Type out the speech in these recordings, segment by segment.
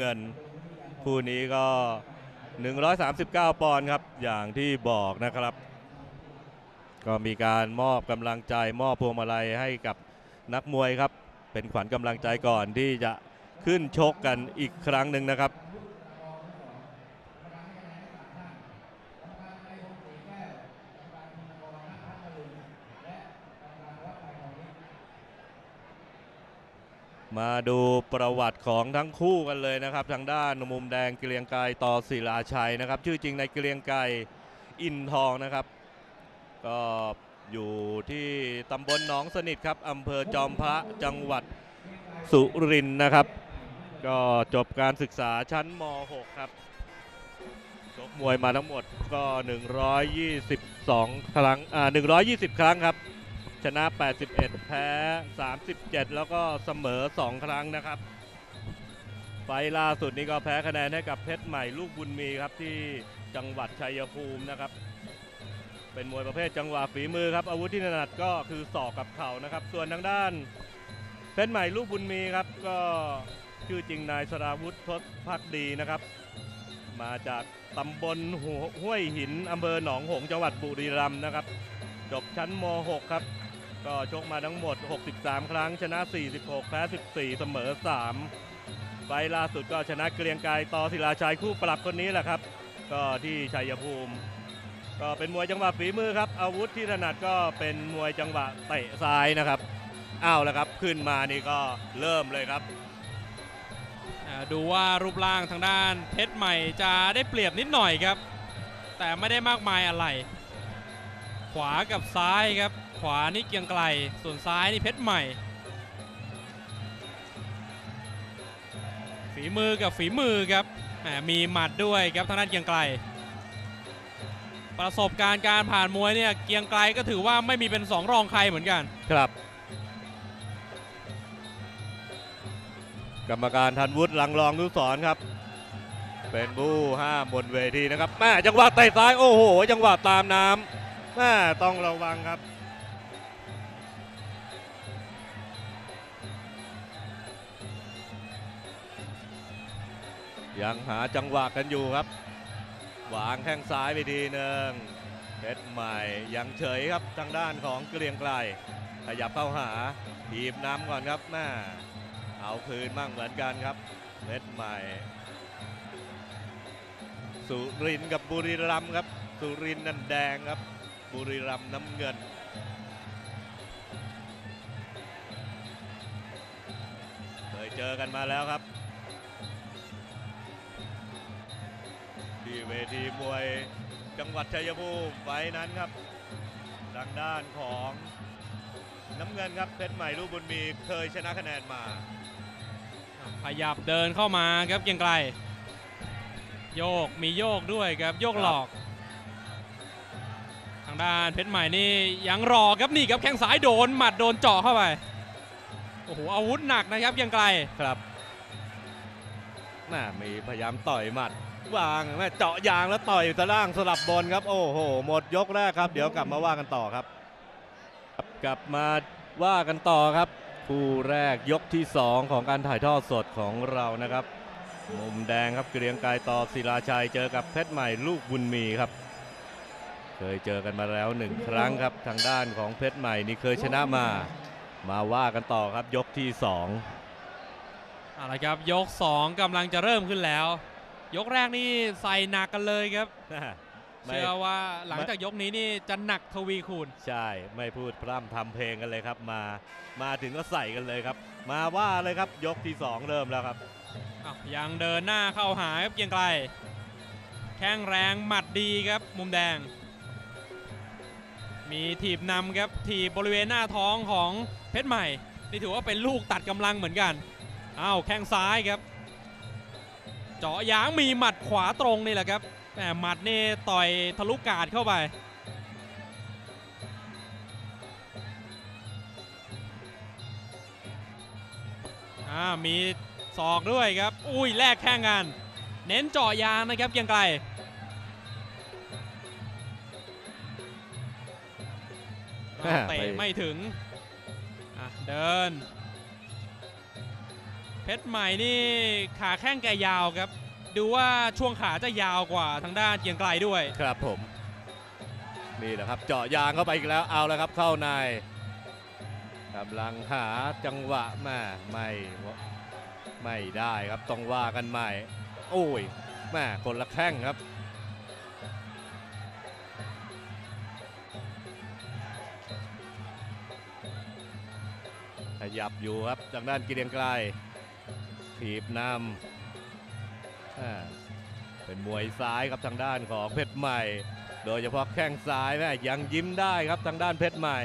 เงินคู่นี้ก็ 139 ปอนด์ครับ อย่างที่บอกนะครับ ก็มีการมอบกำลังใจมอบพวงมาลัยให้กับนักมวยครับ เป็นขวัญกำลังใจก่อนที่จะขึ้นชกกันอีกครั้งหนึ่งนะครับ มาดูประวัติของทั้งคู่กันเลยนะครับ ทางด้านมุมแดงเกรียงไกรต่อศิลาชัยนะครับ ชื่อจริงในเกรียงไกรอินทองนะครับ ก็อยู่ที่ตำบลหนองสนิทครับอำเภอจอมพระจังหวัดสุรินทร์นะครับ ก็จบการศึกษาชั้นม .6 ครับชกมวยมาทั้งหมดก็ 122 ครั้งอ่า120 ครั้งครับ ชนะ 81 แพ้ 37 แล้วก็เสมอ 2 ครั้งนะครับ ไฟล่าสุดนี้ก็แพ้คะแนนให้กับเพชรใหม่ลูกบุญมีครับที่จังหวัดชัยภูมินะครับ เป็นมวยประเภทจังหวะฝีมือครับ อาวุธที่ถนัดก็คือศอกกับเข่านะครับ ส่วนทางด้าน เพชรใหม่ลูกบุญมีครับ ก็ชื่อจริงนายสราวุธทศพักดีนะครับ มาจากตำบลห้วยหินอำเภอหนองหงส์จังหวัดบุรีรัมย์นะครับจบชั้นม .6 ครับ ก็ชกมาทั้งหมด 63 ครั้ง ชนะ 46 แพ้ 14 เสมอ 3 ไฟล์ล่าสุดก็ชนะเกรียงไกรต่อศิลาชัยคู่ปรับคนนี้แหละครับ ก็ที่ชัยภูมิ ก็เป็นมวยจังหวะฝีมือครับ อาวุธที่ถนัดก็เป็นมวยจังหวะเตะซ้ายนะครับอ้าวแล้วครับขึ้นมานี่ก็เริ่มเลยครับ ดูว่ารูปร่างทางด้านเพชรใหม่จะได้เปรียบนิดหน่อยครับ แต่ไม่ได้มากมายอะไร ขวากับซ้ายครับ ขวานี่เกียงไกล ส่วนซ้ายนี่เพชรใหม่ ฝีมือกับฝีมือครับแหมมีหมัดด้วยครับทางด้านเกียงไกล ประสบการณ์การผ่านมวยเนี่ยเกียงไกลก็ถือว่าไม่มีเป็นสองรองใครเหมือนกัน ครับ กรรมการทันวุฒิลังรองนุสรณ์ครับ เป็นผู้ห้ามบนเวทีนะครับแม่จังหวะเตะซ้ายโอ้โหจังหวะตามน้ำแม่ต้องระวังครับ ยังหาจังหวะกันอยู่ครับ วางแข้งซ้ายไปทีหนึ่งเพชรใหม่ยังเฉยครับทางด้านของเกรียงไกลขยับเข้าหาทีบน้ำก่อนครับแม่เอาคืนบ้างเหมือนกันครับเพชรใหม่ สุรินกับบุรีรัมครับ สุรินนั่นแดงครับ บุรีรัมน้ำเงินเคยเจอกันมาแล้วครับ ที่เวทีมวยจังหวัดชัยภูมิไฟล์นั้นครับทางด้านของน้ำเงินครับเพชรใหม่ลูกบุญมีเคยชนะคะแนนมา ขยับเดินเข้ามาครับเกรียงไกล โยกมีโยกด้วยครับโยกหลอก ทางด้านเพชรใหม่นี่ยังรอครับนี่ครับแข้งซ้ายโดนหมัดโดนเจาะเข้าไปโอ้โหอาวุธหนักนะครับเกรียงไกลครับน่ามีพยายามต่อยหมัด วางแม่เจาะยางแล้วต่อยตะล่างสลับบนครับ โอ้โห หมดยกแรกครับ เดี๋ยวกลับมาว่ากันต่อครับ กลับมาว่ากันต่อครับคู่แรกยกที่ 2 ของการถ่ายทอดสดของเรานะครับ มุมแดงครับเกรียงไกรต่อศิลาชัยเจอกับเพชรใหม่ลูกบุญมีครับ เคยเจอกันมาแล้วหนึ่งครั้งครับทางด้านของเพชรใหม่นี่เคยชนะมา มาว่ากันต่อครับยกที่สองเอาละครับยก 2กำลังจะเริ่มขึ้นแล้ว ยกแรกนี่ใส่หนักกันเลยครับไม่เชื่อว่าหลังจากยกนี้นี่จะหนักทวีคูณ ใช่ ไม่พูดพร่ำทำเพลงกันเลยครับมา มาถึงก็ใส่กันเลยครับ มาว่าเลยครับยกที่ 2 เริ่มแล้วครับอ้าวยังเดินหน้าเข้าหาครับเกรียงไกล แข้งแรงหมัดดีครับมุมแดง มีถีบนำครับถีบบริเวณหน้าท้องของเพชรใหม่ นี่ถือว่าเป็นลูกตัดกำลังเหมือนกัน อ้าวแข้งซ้ายครับ เจาะยางมีหมัดขวาตรงนี่แหละครับแหมหมัดนี่ต่อยทะลุกาดเข้าไปอ่ามีศอกด้วยครับ อุ้ยแลกแข้งกัน เน้นเจาะยางนะครับเกรียงไกลอ่าไปเตะไม่ถึงอะเดินเพ ชรใหม่นี่ขาแข้งแกยาวครับ ดูว่าช่วงขาจะยาวกว่าทางด้านเกียงไกลด้วยครับผมนี่แหละครับเจาะยางเข้าไปอีกแล้วเอาแล้วครับเข้าในกำลังหาจังหวะแม่ไม่ไม่ได้ครับต้องว่ากันใหม่ โอ้ยแม่คนละแข้งครับขยับอยู่ครับจากด้านกิเรียงไกล ถีบนำเป็นมวยซ้ายครับทางด้านของเพชรใหม่ โดยเฉพาะแข้งซ้ายแม่ยังยิ้มได้ครับทางด้านเพชรใหม่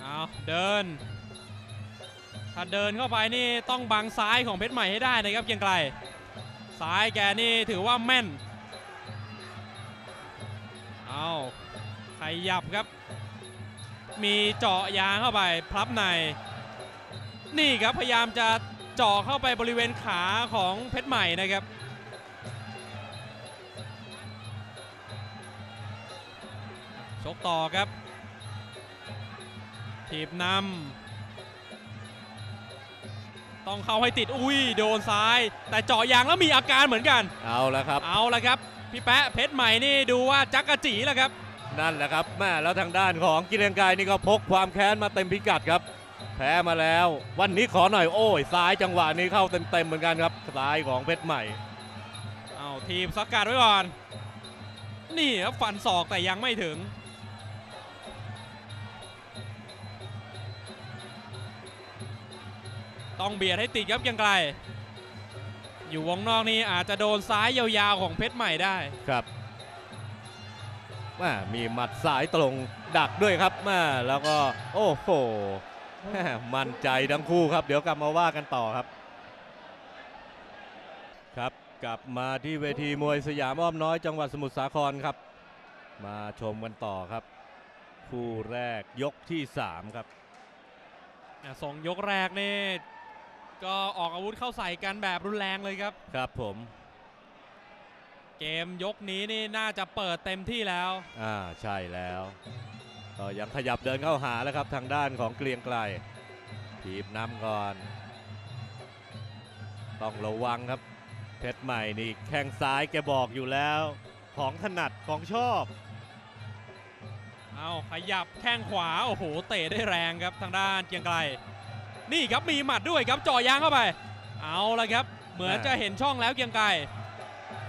เอาเดิน ถ้าเดินเข้าไปนี่ต้องบังซ้ายของเพชรใหม่ให้ได้นะครับเกียงไกลซ้ายแกนี่ถือว่าแม่นเอาขยับครับ มีเจาะยางเข้าไปพลับใน นี่ครับพยายามจะเจาะเข้าไปบริเวณขาของเพชรใหม่นะครับชกต่อครับถีบนำต้องเข้าให้ติดอุ้ยโดนซ้าย แต่เจาะยางแล้วมีอาการเหมือนกัน เอาแล้วครับ เอาละครับ พี่แปะเพชรใหม่นี่ดูว่าจักกะจีแล้วครับ นั่นแหละครับแม่แล้วทางด้านของกิเรียงไกรนี่ก็พกความแค้นมาเต็มพิกัดครับแพ้มาแล้ว วันนี้ขอหน่อยโอ้ยซ้ายจังหวะนี้เข้าเต็มๆเหมือนกันครับซ้ายของเพชรใหม่เอาทีมสกัดไว้ก่อน นี่ครับฟันศอกแต่ยังไม่ถึงต้องเบียดให้ติดครับเกรียังไกล อยู่วงนอกนี่อาจจะโดนซ้ายยาวๆของเพชรใหม่ได้ครับแม่มีหมัดสายตรงดักด้วยครับแม่แล้วก็ โอ้โหแม่มั่นใจทั้งคู่ครับ เดี๋ยวกลับมาว่ากันต่อครับ ครับกลับมาที่เวทีมวยสยามอ้อมน้อยจังหวัดสมุทรสาครครับ มาชมกันต่อครับ คู่แรกยกที่ 3 ครับอะสองยกแรกนี่ก็ออกอาวุธเข้าใส่กันแบบรุนแรงเลยครับ ครับผม เกมยกนี้นี่น่าจะเปิดเต็มที่แล้ว อ่าใช่แล้ว ก็ยังขยับเดินเข้าหาแล้วครับทางด้านของเกรียงไกลทีบน้ำก่อน ต้องระวังครับ เพชรใหม่นี่แข้งซ้ายแกบอกอยู่แล้ว ของถนัดของชอบ เอาขยับแข้งขวา โอ้โห เตะได้แรงครับทางด้านเกรียงไกล นี่ครับมีหมัดด้วยครับเจ่อยางเข้าไป เอาละครับ เหมือนจะเห็นช่องแล้วเกรียงไกร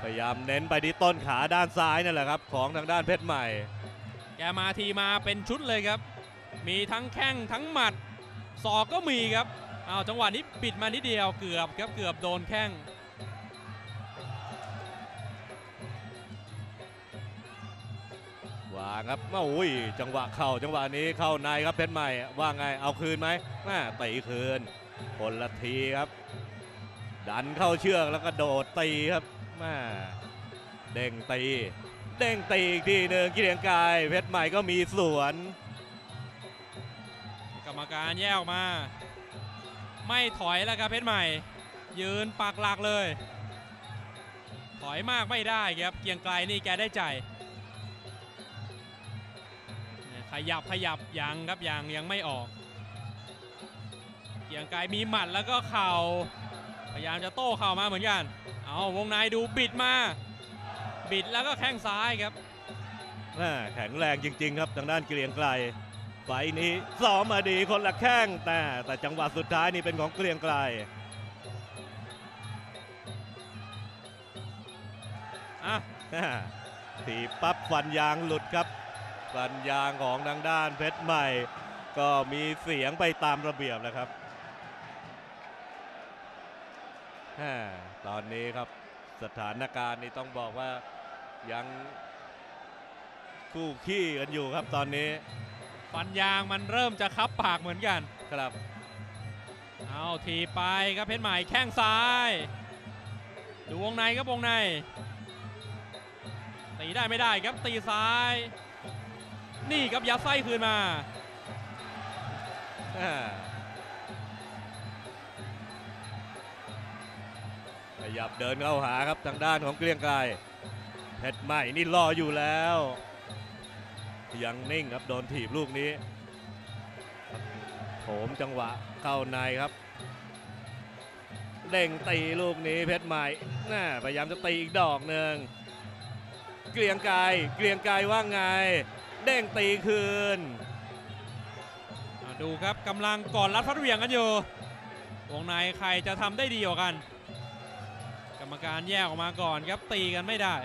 พยายามเน้นไปที่ต้นขาด้านซ้ายนั่นแหละครับ ของทางด้านเพชรใหม่ แกมาทีมาเป็นชุดเลยครับ มีทั้งแข้งทั้งหมัดศอกก็มีครับเอาจังหวะนี้ปิดมานิดเดียวเกือบครับเกือบโดนแข้งวางครับโอ้ยจังหวะเข่าจังหวะนี้เข้าในครับเพชรใหม่ว่าไงเอาคืนไหมแม่ตีคืนคนละทีครับ ดันเข้าเชือกแล้วก็โดดตีครับแม่เด้งตี เด้งตีอีกทีหนึ่งกิเลียงกายเพชรใหม่ก็มีสวน กรรมการแยกออกมา ไม่ถอยแล้วครับเพชรใหม่ ยืนปักหลักเลย ถอยมากไม่ได้ครับเกียงไกลนี่แกได้ใจขยับขยับยังครับยังยังไม่ออก เกียงไกลมีหมัดแล้วก็เข่าพยายามจะโต้เข่ามาเหมือนกัน เอาวงในดูบิดมา บิดแล้วก็แข้งซ้ายครับแม่แข็งแรงจริง ๆ ครับทางด้านเกรียงไกลไฟล์นี้ซ้อมมาดีคนละแข้งแต่แต่จังหวะสุดท้ายนี่เป็นของเกรียงไกลอะอ่าถีบปั๊บฟันยางหลุดครับ ฟันยางของทางด้านเพชรใหม่ ก็มีเสียงไปตามระเบียบแล้วครับอ่าตอนนี้ครับสถานการณ์นี่ต้องบอกว่า ยังคู่ขี้กันอยู่ครับตอนนี้ ฟันยางมันเริ่มจะคับปากเหมือนกัน ครับ เอาทีบไปครับเพชรใหม่แข้งซ้าย ดูวงในครับวงใน ตีได้ไม่ได้ครับตีซ้าย นี่ครับยัดไส้คืนมาอ่าขยับเดินเข้าหาครับทางด้านของเกรียงไกร เพชรใหม่นี่รออยู่แล้ว ยังนิ่งครับโดนถีบลูกนี้โถมจังหวะเข้าในครับเด้งตีลูกนี้เพชรใหม่น่าพยายามจะตีอีกดอกหนึ่งเกลียงไกรเกลียงไกรว่าไง เด้งตีคืน ดูครับกำลังก่อดรัดฟัดเหวี่ยงกันอยู่วงในใครจะทำได้ดีกว่ากัน กรรมการแยกออกมาก่อนครับตีกันไม่ได้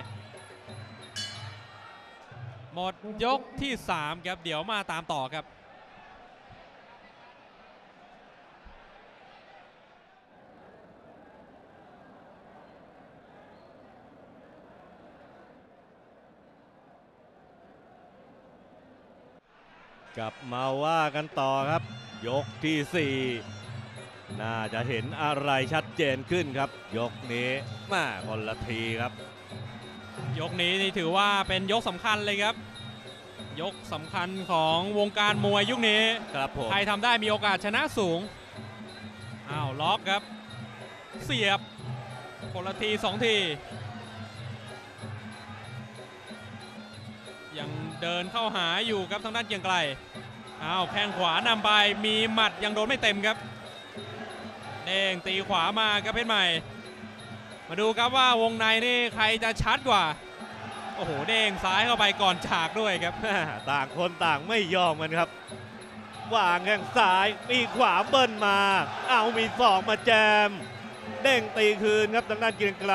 หมดยกที่ 3 ครับ เดี๋ยวมาตามต่อครับ กลับมาว่ากันต่อครับ ยกที่ 4 น่าจะเห็นอะไรชัดเจนขึ้นครับ ยกนี้มาคนละทีครับยกนี้นี่ถือว่าเป็นยกสำคัญเลยครับ ยกสำคัญของวงการมวยยุคนี้ครับผมใครทำได้มีโอกาสชนะสูงอ้าวล็อกครับ เสียบคนละทีสองทียังเดินเข้าหาอยู่ครับทางด้านเกรียงไกลอ้าวแข้งขวานำไปมีหมัดยังโดนไม่เต็มครับเด้งตีขวามาครับเพชรใหม่ มาดูครับว่าวงในนี่ใครจะชัดกว่า โอ้โหเด้งซ้ายเข้าไปก่อนฉากด้วยครับ ต่างคนต่างไม่ยอมกันครับ วางแข้งซ้ายมีขวาเบิ้ลมา เอามีศอกมาแจม เด้งตีคืนครับทางด้านเกรียงไกร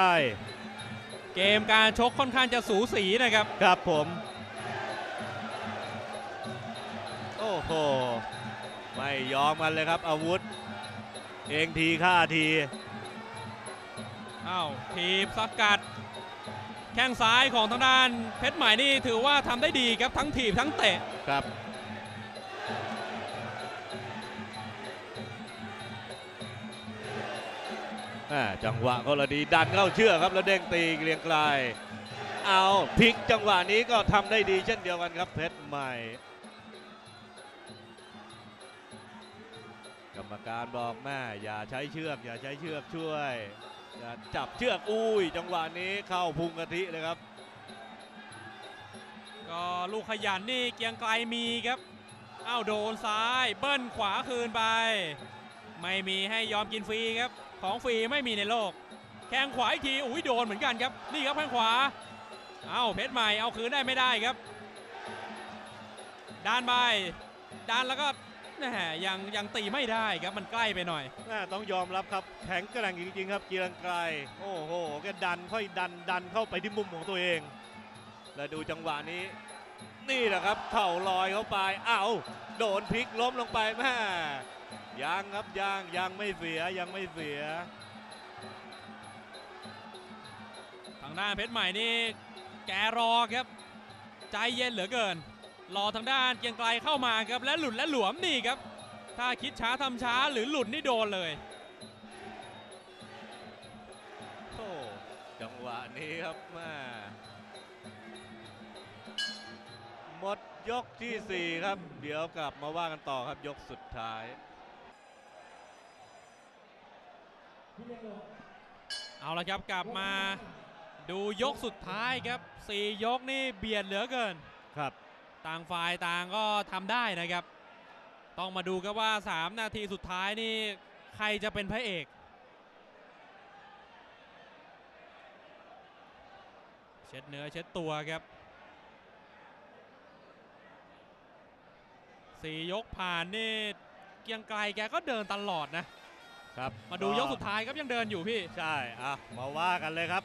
เกมการชกค่อนข้างจะสูสีนะครับ ครับผม โอ้โห ไม่ยอมกันเลยครับ อาวุธ เองทีฆ่าที อ้าวทีบสกัด แข้งซ้ายของทางด้านเพชรใหม่นี่ถือว่าทำได้ดีครับทั้งถีบทั้งเตะครับจังหวะก็ระดีดันเข้าเชื่อกครับแล้วเด้งตีเกรียงไกลเอาพลิกจังหวะนี้ก็ทำได้ดีเช่นเดียวกันครับเพชรใหม่ กรรมการบอกแม่อย่าใช้เชือก อย่าใช้เชือกช่วย จับเชือกอุ้ย จังหวะนี้เข้าพุงกะทิเลยครับ ก็ลูกขยันนี่เกียงไกลมีครับอ้าวโดนซ้ายเบิ้ลขวาคืนไป ไม่มีให้ยอมกินฟรีครับ ของฟรีไม่มีในโลก แข้งขวาอีกทีอุ้ยโดนเหมือนกันครับนี่ครับแข้งขวาเอ้าเพชรใหม่เอาคืนได้ไม่ได้ครับด้านไปด้านแล้วก็ แหมยังยังตีไม่ได้ครับมันใกล้ไปหน่อยน่าต้องยอมรับครับแข็งแกร่งจริง ๆ ครับเกียงไกรโอ้โหแกดันค่อยดันดันเข้าไปที่มุมของตัวเอง แล้วดูจังหวะนี้ นี่แหละครับเข่าลอยเข้าไปอ้าวโดนพลิกล้มลงไปแม่ยังครับยังยังไม่เสียยังไม่เสีย ทางด้านเพชรใหม่นี่แกรอครับ ใจเย็นเหลือเกิน รอทางด้านเกรียงไกลเข้ามาครับและหลุดและหลวมนี่ครับ ถ้าคิดช้าทำช้าหรือหลุดนี่โดนเลยโอ้จังหวะนี้ครับแม่หมดยกทีสี่ 4 ครับ เดี๋ยวกลับมาว่ากันต่อครับยกสุดท้าย เอาละครับกลับมาดูยกสุดท้ายครับสี่ยกนี่เบียดเหลือเกินครับ ต่างฝ่ายต่างก็ทำได้นะครับ ต้องมาดูครับว่า 3 นาทีสุดท้ายนี่ใครจะเป็นพระเอกเช็ดเนื้อเช็ดตัวครับสี่ยกผ่านนี่เกรียงไกลแกก็เดินตลอดนะ ครับมาดูยกสุดท้ายครับยังเดินอยู่พี่ ใช่อะมาว่ากันเลยครับ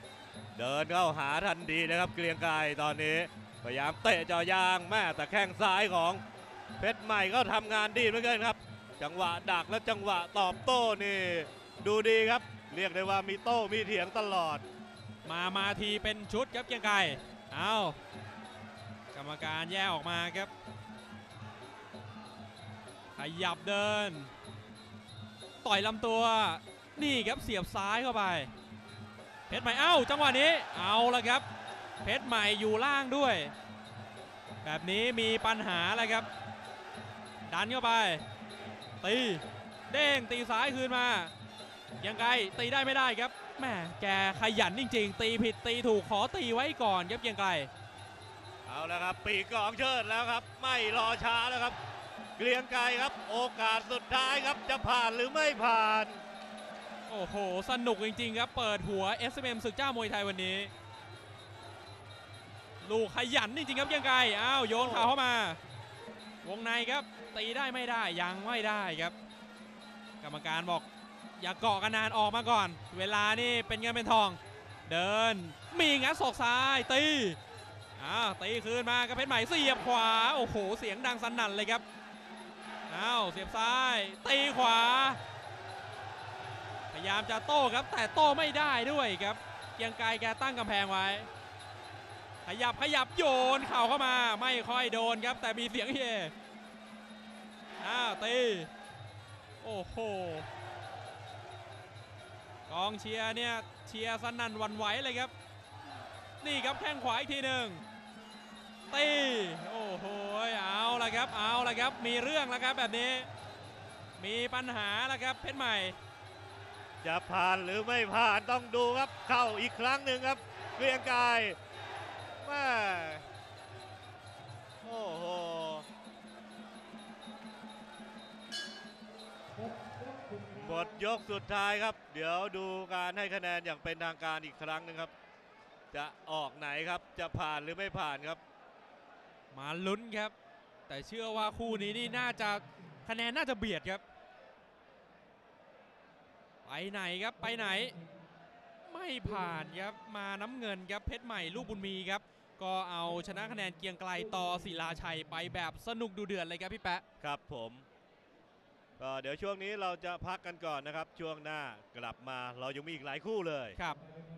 เดินเข้าหาทันทีนะครับ เกรียงไกรตอนนี้ พยายามเตะเจอยางแม่แต่แข้งซ้ายของเพชรใหม่ก็ทำงานดีเหมือนกันครับ จังหวะดักและจังหวะตอบโต้นี่ดูดีครับ เรียกได้ว่ามีโต้มีเถียงตลอด มามาทีเป็นชุดครับเกียงไกรเอากรรมการแยกออกมาครับ ขยับเดิน ต่อยลำตัวนี่ครับเสียบซ้ายเข้าไป เพชรใหม่เอ้าจังหวะนี้เอาละครับ เพชรใหม่อยู่ล่างด้วย แบบนี้มีปัญหาอะไรครับ ดันเข้าไป ตีเด้งตีซ้ายคืนมา ยังไงตีได้ไม่ได้ครับแหม่แกขยันจริง ๆ ตีผิดตีถูกขอตีไว้ก่อนครับยังไงเอาแล้วครับ ปีกกองเชิดแล้วครับ ไม่รอช้าแล้วครับ เกรียงไกรครับ โอกาสสุดท้ายครับจะผ่านหรือไม่ผ่าน โอ้โห สนุกจริง ๆ ครับ เปิดหัว SMM ศึกเจ้ามวยไทยวันนี้ ลูกขยันจริงๆครับเกียงไกรอ้าวโยนเข่าเข้ามาวงในครับ ตีได้ไม่ได้ยังไม่ได้ครับ กรรมการบอก อย่าเกาะกันนานออกมาก่อน เวลานี่เป็นเงินเป็นทอง เดิน มีงัดศอกซ้ายตีอ้าวตีคืนมากระเพชรใหม่เสียบขวาโอ้โหเสียงดังสนั่นเลยครับอ้าวเสียบซ้ายตีขวา พยายามจะโต้ครับแต่โต้ไม่ได้ด้วยครับเกียงไกรแกตั้งกำแพงไว้ ขยับขยับโยนเข่าเข้ามาไม่ค่อยโดนครับ แต่มีเสียงเฮอ้าวตี โอ้โหกองเชียร์เนี่ยเชียร์สนั่นวันไหวเลยครับ นี่ครับแข้งขวาอีกทีหนึ่งตีโอ้โหเอาละครับเอาละครับมีเรื่องแล้วครับแบบนี้ มีปัญหาแล้วครับเพชรใหม่ จะผ่านหรือไม่ผ่านต้องดูครับ เข้าอีกครั้งหนึ่งครับเรียงไกร แม่โอ้โหหมดยกสุดท้ายครับ เดี๋ยวดูการให้คะแนนอย่างเป็นทางการอีกครั้งหนึงครับ จะออกไหนครับจะผ่านหรือไม่ผ่านครับ มาลุ้นครับ แต่เชื่อว่าคู่นี้นี่น่าจะคะแนนน่าจะเบียดครับ ไปไหนครับไปไหน ไม่ผ่านครับมาน้ำเงินครับเพชรใหม่ลูกบุญมีครับ ก็เอาชนะคะแนนเกรียงไกลต่อศิลาชัยไปแบบสนุกดูเดือดเลยครับพี่แปะครับผมก็เดี๋ยวช่วงนี้เราจะพักกันก่อนนะครับ ช่วงหน้ากลับมาเรายังมีอีกหลายคู่เลยครับค